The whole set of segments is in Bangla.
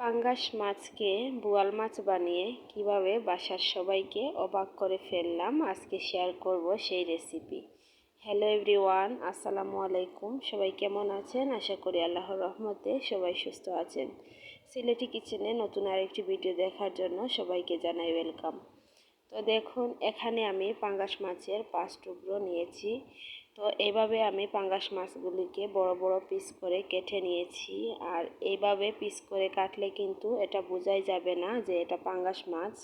পাঙ্গাস মাছকে বোয়াল মাছ বানিয়ে কীভাবে বাসার সবাইকে অবাক করে ফেললাম, আজকে শেয়ার করব সেই রেসিপি হ্যালো এভরিওয়ান আসসালামু আলাইকুম। সবাই কেমন আছেন? আশা করি আল্লাহর রহমতে সবাই সুস্থ আছেন। সিলেটি কিচেনে নতুন আরেকটি ভিডিও দেখার জন্য সবাইকে জানাই ওয়েলকাম তো দেখুন, এখানে আমি পাঙ্গাস মাছের পাঁচ টুকরো নিয়েছি। তো এইভাবে আমি পাঙ্গাস মাছগুলিকে বড় বড় পিস করে কেটে নিয়েছি। আর এইভাবে পিস করে কাটলে কিন্তু এটা বোঝাই যাবে না যে এটা পাঙ্গাস মাছ।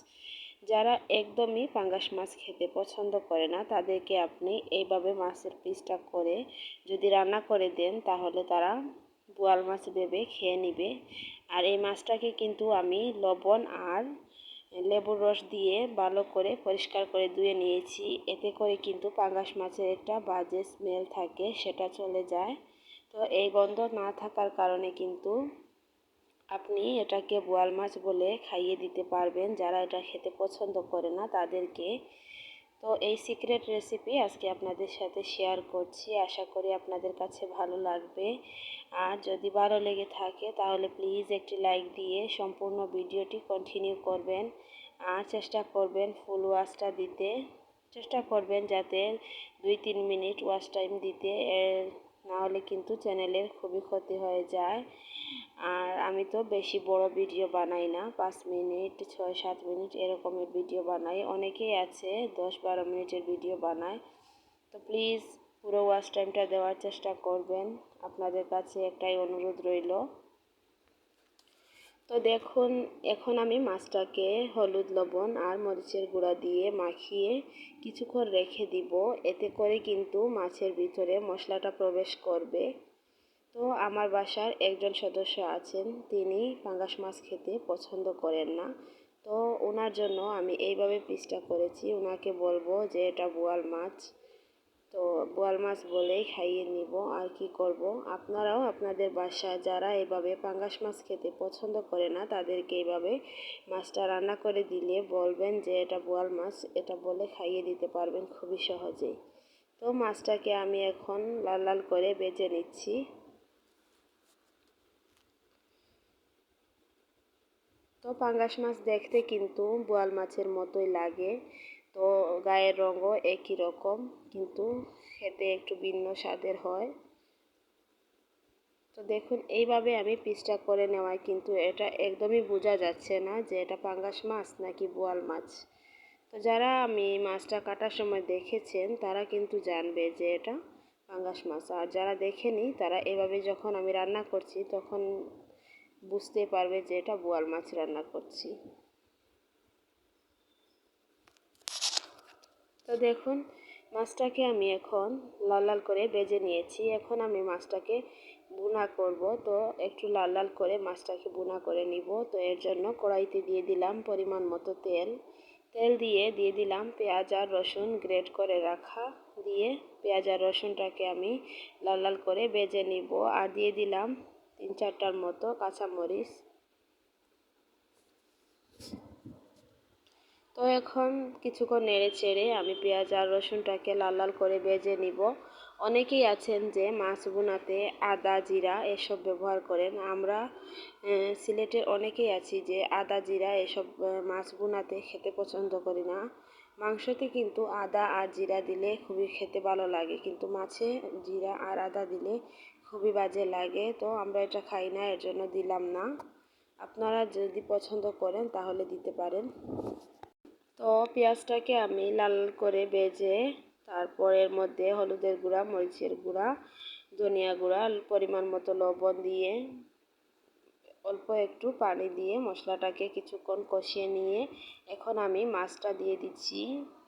যারা একদমই পাঙ্গাস মাছ খেতে পছন্দ করে না, তাদেরকে আপনি এইভাবে মাছের পিসটা করে যদি রান্না করে দেন, তাহলে তারা বোয়াল মাছ ভেবে খেয়ে নিবে। আর এই মাছটাকে কিন্তু আমি লবণ আর লেবুর রস দিয়ে ভালো করে পরিষ্কার করে ধুয়ে নিয়েছি। এতে করে কিন্তু পাঙ্গাস মাছের একটা বাজে স্মেল থাকে, সেটা চলে যায়। তো এই গন্ধ না থাকার কারণে কিন্তু আপনি এটাকে বোয়াল মাছ বলে খাইয়ে দিতে পারবেন। যারা এটা খেতে পছন্দ করে না, তাদেরকে তো এই সিক্রেট রেসিপি আজকে আপনাদের সাথে শেয়ার করছি। আশা করি আপনাদের কাছে ভালো লাগবে। আর যদি ভালো লেগে থাকে, তাহলে প্লিজ একটি লাইক দিয়ে সম্পূর্ণ ভিডিওটি কন্টিনিউ করবেন। আর চেষ্টা করবেন ফুল ওয়াশটা দিতে। চেষ্টা করবেন যাতে দুই তিন মিনিট ওয়াশ টাইম দিতে। এর নাহলে কিন্তু চ্যানেলের খুবই ক্ষতি হয়ে যায়। আর আমি তো বেশি বড় ভিডিও বানাই না, পাঁচ মিনিট, ছয়, সাত মিনিট এরকমের ভিডিও বানাই। অনেকেই আছে দশ বারো মিনিটের ভিডিও বানায়। তো প্লিজ পুরো ওয়াশ টাইমটা দেওয়ার চেষ্টা করবেন। আপনাদের কাছে একটাই অনুরোধ রইল। তো দেখুন, এখন আমি মাছটাকে হলুদ, লবণ আর মরিচের গুঁড়া দিয়ে মাখিয়ে কিছুক্ষণ রেখে দিব। এতে করে কিন্তু মাছের ভিতরে মশলাটা প্রবেশ করবে। তো আমার বাসার একজন সদস্য আছেন, তিনি পাঙ্গাস মাছ খেতে পছন্দ করেন না। তো ওনার জন্য আমি এইভাবে পিসটা করেছি। ওনাকে বলব যে এটা বোয়াল মাছ। তো বোয়াল মাছ বলেই খাইয়ে নিব, আর কি করব? আপনারাও আপনাদের বাসায় যারা এভাবে পাঙ্গাস মাছ খেতে পছন্দ করে না, তাদেরকে এইভাবে মাছটা রান্না করে দিলে বলবেন যে এটা বোয়াল মাছ, এটা বলে খাইয়ে দিতে পারবেন খুবই সহজেই। তো মাছটাকে আমি এখন লাল লাল করে বেজে নিচ্ছি। তো পাঙ্গাস মাছ দেখতে কিন্তু বোয়াল মাছের মতোই লাগে। তো গায়ের রঙও একই রকম, কিন্তু খেতে একটু ভিন্ন স্বাদের হয়। তো দেখুন, এইভাবে আমি পিসটা করে নেওয়ায় কিন্তু এটা একদমই বোঝা যাচ্ছে না যে এটা পাঙ্গাস মাছ নাকি বোয়াল মাছ। তো যারা আমি মাছটা কাটার সময় দেখেছেন, তারা কিন্তু জানবে যে এটা পাঙ্গাস মাছ। আর যারা দেখেনি, তারা এভাবে যখন আমি রান্না করছি, তখন বুঝতে পারবে যে এটা বোয়াল মাছ রান্না করছি। তো দেখুন, মাছটাকে আমি এখন লাল লাল করে বেজে নিয়েছি। এখন আমি মাছটাকে বুনা করব। তো একটু লাল লাল করে মাছটাকে বুনা করে নিব। তো এর জন্য কড়াইতে দিয়ে দিলাম পরিমাণ মতো তেল। তেল দিয়ে দিয়ে দিলাম পেঁয়াজ আর রসুন গ্রেট করে রাখা। দিয়ে পেঁয়াজ আর রসুনটাকে আমি লাল লাল করে বেজে নিব। আর দিয়ে দিলাম তিন চারটার মতো কাঁচামরিচ। তো এখন কিছুক্ষণ নেড়ে চেড়ে আমি পেঁয়াজ আর রসুনটাকে লাল লাল করে বেজে নিব। অনেকেই আছেন যে মাছ বোনাতে আদা, জিরা এসব ব্যবহার করেন। আমরা সিলেটের অনেকেই আছি যে আদা, জিরা এসব মাছ বোনাতে খেতে পছন্দ করি না। মাংসতে কিন্তু আদা আর জিরা দিলে খুবই খেতে ভালো লাগে। কিন্তু মাছে জিরা আর আদা দিলে খুবই বাজে লাগে, তো আমরা এটা খাই না, এর জন্য দিলাম না। আপনারা যদি পছন্দ করেন তাহলে দিতে পারেন। তো পেঁয়াজটাকে আমি লাল করে বেজে, তারপর এর মধ্যে হলুদের গুঁড়া, মরিচের গুঁড়া, ধনিয়া গুঁড়া, পরিমাণ মতো লবণ দিয়ে অল্প একটু পানি দিয়ে মশলাটাকে কিছুক্ষণ কষিয়ে নিয়ে এখন আমি মাছটা দিয়ে দিচ্ছি।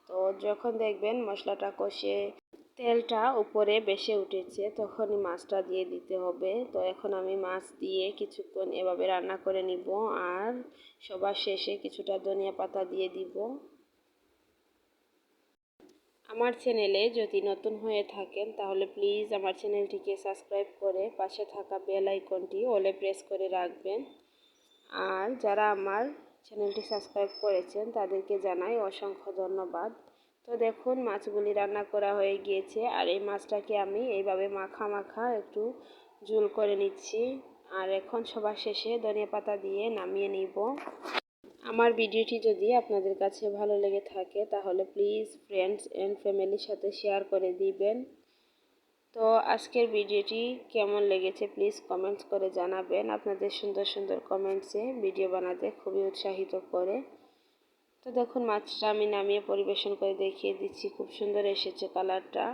তো যখন দেখবেন মশলাটা কষে তেলটা উপরে বেশি উঠেছে, তখনই মাছটা দিয়ে দিতে হবে। তো এখন আমি মাছ দিয়ে কিছুক্ষণ এভাবে রান্না করে নিব আর সবার শেষে কিছুটা ধনিয়া পাতা দিয়ে দিব। আমার চ্যানেলে যদি নতুন হয়ে থাকেন, তাহলে প্লিজ আমার চ্যানেলটিকে সাবস্ক্রাইব করে পাশে থাকা বেল আইকনটি ওলে প্রেস করে রাখবেন। আর যারা আমার চ্যানেলটি সাবস্ক্রাইব করেছেন, তাদেরকে জানাই অসংখ্য ধন্যবাদ। তো দেখুন, মাছগুলি রান্না করা হয়ে গিয়েছে। আর এই মাছটাকে আমি এইভাবে মাখা মাখা একটু ঝুল করে নিচ্ছি। আর এখন সবার শেষে ধনিয়া পাতা দিয়ে নামিয়ে নিব। আমার ভিডিওটি যদি আপনাদের কাছে ভালো লেগে থাকে, তাহলে প্লিজ ফ্রেন্ডস অ্যান্ড ফ্যামিলির সাথে শেয়ার করে দিবেন। তো আজকের ভিডিওটি কেমন লেগেছে প্লিজ কমেন্টস করে জানাবেন। আপনাদের সুন্দর সুন্দর কমেন্টসে ভিডিও বানাতে খুবই উৎসাহিত করে। তো দেখুন, মাছটা আমি নামিয়ে পরিবেশন করে দেখিয়ে দিচ্ছি। খুব সুন্দর এসেছে কালারটা।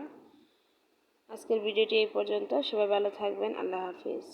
আজকের ভিডিওটি এই পর্যন্ত। সবাই ভালো থাকবেন। আল্লাহ হাফিজ।